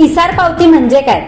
इसार पावती म्हणजे काय?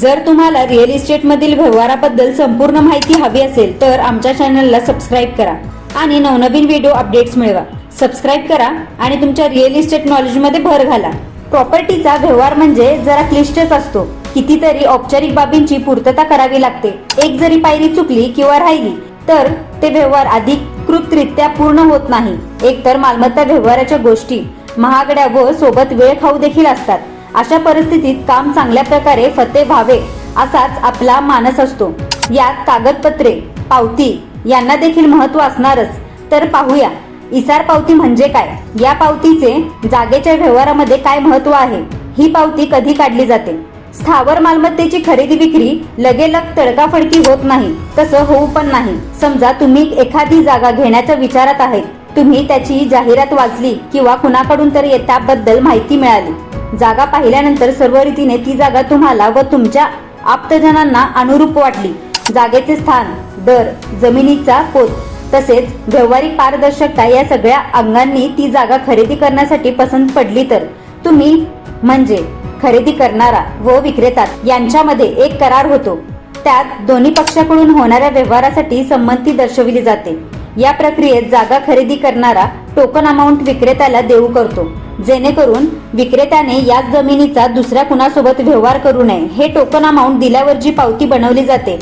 जर तुम्हाला रिअल इस्टेटमधील व्यवहाराबद्दल संपूर्ण माहिती हवी असेल तर आमच्या चॅनलला सबस्क्राईब करा आणि नवनवीन व्हिडिओ अपडेट्स मिळवा. सबस्क्राईब करा आणि तुमच्या रिअल इस्टेट नॉलेजमध्ये भर घाला. प्रॉपर्टीचा व्यवहार म्हणजे जरा क्लिष्टच असतो. कितीतरी औपचारिक बाबींची पूर्तता करावी लागते. एक जरी पायरी चुकली किंवा राहिली तर ते व्यवहार अधिकृतरित्या पूर्ण होत नाही. एकतर मालमत्ता व्यवहाराच्या गोष्टी महागड्या व सोबत वेळ खाऊ देखील असतात. अशा परिस्थितीत काम चांगल्या प्रकारे फते व्हावे असाच आपला मानस असतो. यात कागदपत्रे पावती यांना देखील महत्त्व असणारच. तर पाहूया इसार पावती म्हणजे काय? या पावतीचे जागेच्या व्यवहारामध्ये काय महत्त्व आहे? ही पावती कधी काढली जाते? स्थावर मालमत्तेची खरेदी विक्री लगेलग तडकाफडकी होत नाही तसं होऊ पण नाही. समजा तुम्ही एखादी जागा घेण्याच्या विचारात आहेत. तुम्ही त्याची जाहिरात वाचली किंवा कुणाकडून तरी त्याबद्दल माहिती मिळाली. जागा पाहिल्यानंतर सर्व रीतीने ती जागा तुम्हाला व तुमच्या आप्तजनांना अनुरूप वाटली. जागेचे स्थान दर जमिनीचा पोत तसेच व्यवहारिक पारदर्शकता या सगळ्या अंगांनी ती जागा खरेदी करण्यासाठी पसंत पडली तर तुम्ही म्हणजे खरेदी करणारा व विक्रेता यांच्यामध्ये एक करार होतो. त्यात दोन्ही पक्षाकडून होणाऱ्या व्यवहारासाठी संमती दर्शविली जाते. या प्रक्रियेत जागा खरेदी करणारा टोकन अमाऊंट विक्रेत्याला देऊ करतो. जेणेकरून विक्रेत्याने याच जमिनीचा दुसऱ्या कुणासोबत व्यवहार करू नये. हे टोकन अमाऊंट दिल्यावर जी पावती बनवली जाते.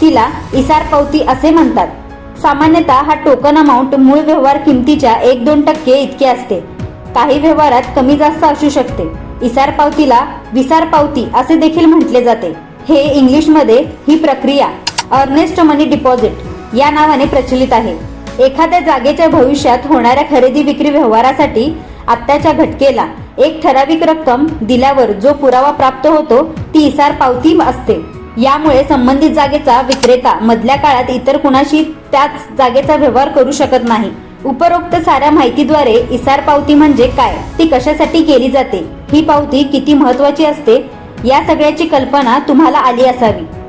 तिला इसार पावती असे म्हणतात. सामान्यतः हा टोकन अमाऊंट मूळ व्यवहार किमतीच्या एक दोन टक्के इतके असते. काही व्यवहारात कमी जास्त असू शकते. इसार पावतीला विसार पावती असे देखील म्हटले जाते. हे इंग्लिशमध्ये ही प्रक्रिया अर्नेस्ट मनी डिपॉझिट या नावाने प्रचलित आहे. एखाद्या जागेच्या भविष्यात होणाऱ्या खरेदी विक्री व्यवहारासाठी आत्ताच्या घटकेला एक ठराविक रक्कम दिल्यावर जो पुरावा प्राप्त होतो ती इसार पावती असते. यामुळे संबंधित जागेचा विक्रेता मधल्या काळात इतर कुणाशी त्याच जागेचा व्यवहार करू शकत नाही. उपरोक्त साऱ्या माहितीद्वारे इसार पावती म्हणजे काय ती कशासाठी केली जाते ही पावती किती महत्वाची असते या सगळ्याची कल्पना तुम्हाला आली असावी.